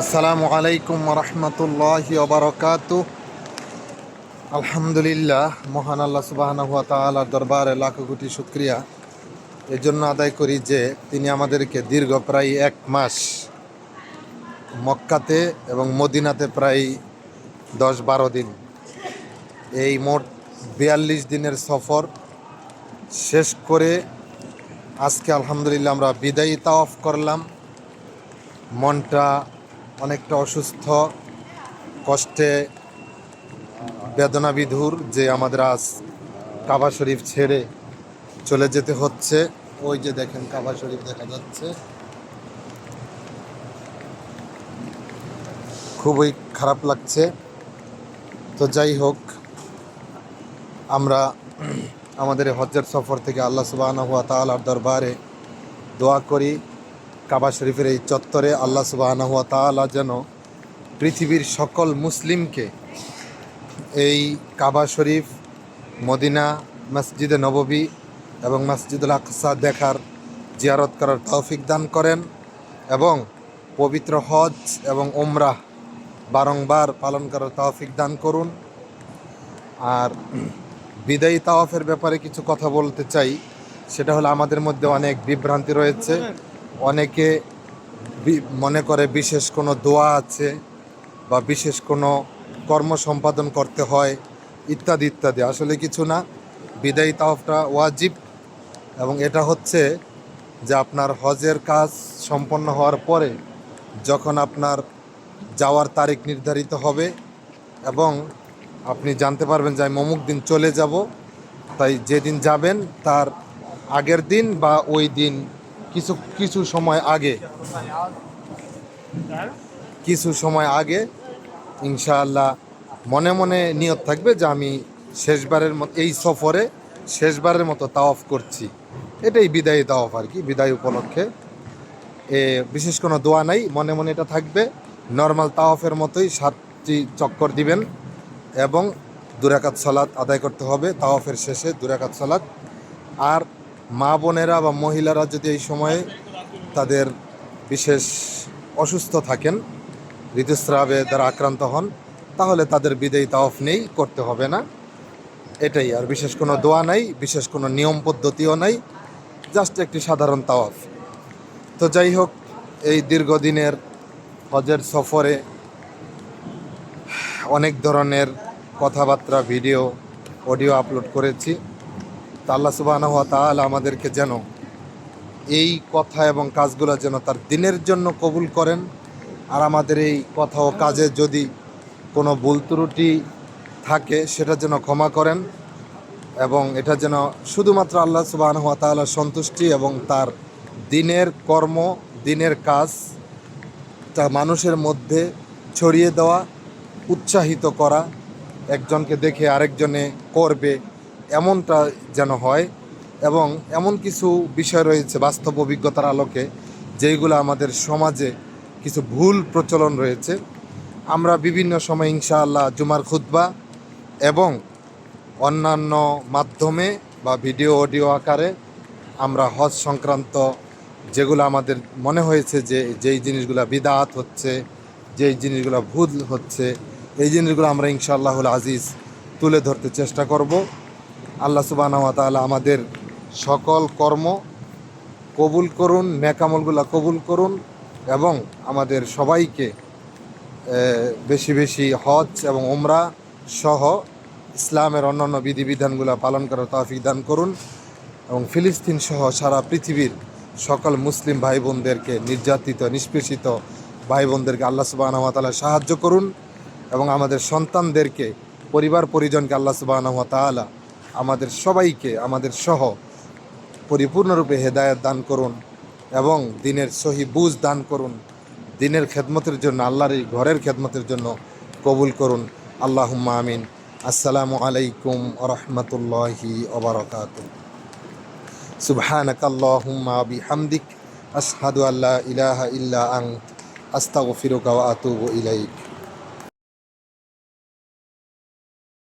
আসসালামু আলাইকুম রহমতুল্লাহি ওবরকাত আলহামদুলিল্লাহ, মহান আল্লাহ তালার দরবারে লাখ কোটি শুক্রিয়া। এই জন্য আদায় করি যে তিনি আমাদেরকে দীর্ঘ প্রায় এক মাস মক্কাতে এবং মদিনাতে প্রায় দশ বারো দিন এই মোট বিয়াল্লিশ দিনের সফর শেষ করে আজকে আলহামদুলিল্লাহ আমরা বিদায়ী তাওয়াফ করলাম। মনটা অনেকটা অসুস্থ, কষ্টে বেদনাবিধুর যে আমাদের আজ কাবা শরীফ ছেড়ে চলে যেতে হচ্ছে। ওই যে দেখেন কাবা শরীফ দেখা যাচ্ছে। খুবই খারাপ লাগছে। তো যাই হোক, আমরা আমাদের এই হজ্জের সফর থেকে আল্লাহ সুবাহ দরবারে দোয়া করি। কাবা শরীফের এই চত্বরে আল্লাহ সুবাহ যেন পৃথিবীর সকল মুসলিমকে এই কাবা শরীফ, মদিনা, মসজিদে নববী এবং মসজিদুল আকসা দেখার জিয়ারত করার তৌফিক দান করেন এবং পবিত্র হজ এবং ওমরাহ বারংবার পালন করার তৌফিক দান করুন। আর বিদায়ী তাওয়াফের ব্যাপারে কিছু কথা বলতে চাই, সেটা হলো আমাদের মধ্যে অনেক বিভ্রান্তি রয়েছে। অনেকে মনে করে বিশেষ কোনো দোয়া আছে বা বিশেষ কোনো কর্ম সম্পাদন করতে হয়, ইত্যাদি ইত্যাদি। আসলে কিছু না, বিদায়ী তাওয়াফটা ওয়াজিব এবং এটা হচ্ছে যে আপনার হজের কাজ সম্পন্ন হওয়ার পরে যখন আপনার যাওয়ার তারিখ নির্ধারিত হবে এবং আপনি জানতে পারবেন যে আমি অমুক দিন চলে যাব, তাই যেদিন যাবেন তার আগের দিন বা ওই দিন কিছু কিছু সময় আগে। কিছু সময় আগে, ইনশাআল্লাহ, মনে মনে নিয়ত থাকবে যে আমি শেষবারের মতো, এই সফরে শেষবারের মতো তাওয়াফ করছি। এটাই বিদায়ী তাওয়াফ আর কি, বিদায় উপলক্ষে। এ, বিশেষ কোনো দোয়া নাই, মনে মনে এটা থাকবে। নর্মাল তাওয়াফের মতোই সাতটি চক্কর দিবেন এবং দুরাকাত সালাত আদায় করতে হবে তাওয়াফের শেষে দুরাকাত সালাত। আর মা বোনেরা বা মহিলারা যদি এই সময়ে তাদের বিশেষ অসুস্থ থাকেন ঋতুস্রাবে দ্বারা আক্রান্ত হন, তাহলে তাদের বিদায়ী তাওয়াফ নেই, করতে হবে না। এটাই, আর বিশেষ কোনো দোয়া নাই, বিশেষ কোনো নিয়ম পদ্ধতিও নাই, জাস্ট একটি সাধারণ তাওয়াফ। তো যাই হোক, এই দীর্ঘদিনের হজের সফরে অনেক ধরনের কথাবার্তা, ভিডিও, অডিও আপলোড করেছি। তা আল্লাহ সুবাহ তাহলে আমাদেরকে যেন এই কথা এবং কাজগুলো যেন তার দিনের জন্য কবুল করেন। আর আমাদের এই কথা ও কাজে যদি কোনো ভুল ত্রুটি থাকে, সেটা যেন ক্ষমা করেন এবং এটা যেন শুধুমাত্র আল্লাহ সুবাহ তাআলার সন্তুষ্টি এবং তার দিনের কর্ম, দিনের কাজ তা মানুষের মধ্যে ছড়িয়ে দেওয়া, উৎসাহিত করা, একজনকে দেখে আরেকজনে করবে এমনটা যেন হয় এবং এমন কিছু বিষয় রয়েছে, বাস্তব অভিজ্ঞতার আলোকে, যেইগুলো আমাদের সমাজে কিছু ভুল প্রচলন রয়েছে। আমরা বিভিন্ন সময় ইনশাআল্লাহ জুমার খুতবা এবং অন্যান্য মাধ্যমে বা ভিডিও, অডিও আকারে আমরা হজ সংক্রান্ত যেগুলো আমাদের মনে হয়েছে যে যেই জিনিসগুলো বিদাত হচ্ছে, যেই জিনিসগুলো ভুল হচ্ছে, এই জিনিসগুলো আমরা ইনশাআল্লাহুল আজিজ তুলে ধরতে চেষ্টা করব। আল্লাহ সুবাহ তাআলা আমাদের সকল কর্ম কবুল করুন, নেকামলগুলো কবুল করুন এবং আমাদের সবাইকে বেশি বেশি হজ এবং ওমরা সহ ইসলামের অন্যান্য বিধিবিধানগুলো পালন করার তৌফিক দান করুন এবং ফিলিস্তিন সহ সারা পৃথিবীর সকল মুসলিম ভাই বোনদেরকে নির্যাতিত, নিষ্পেষিত ভাই বোনদেরকে আল্লাহ সুবাহ সাহায্য করুন এবং আমাদের সন্তানদেরকে, পরিবার পরিজনকে আল্লাহ সুবাহ আমাদের সবাইকে, আমাদের সহ পরিপূর্ণরূপে হেদায়ত দান করুন এবং দিনের সহি বুঝ দান করুন। দিনের খেদমতের জন্য, আল্লাহর এই ঘরের খেদমতের জন্য কবুল করুন। আল্লাহ আমিন। আসসালামু আলাইকুম রহমতুল্লাহি ওবরকাত। সুবহানাক আল্লাহুম্মা বিহামদিক। আশহাদু আল্লা ইলাহা ইল্লা আনত। আস্তাগফিরুকা ওয়া আতুবু ইলাইক।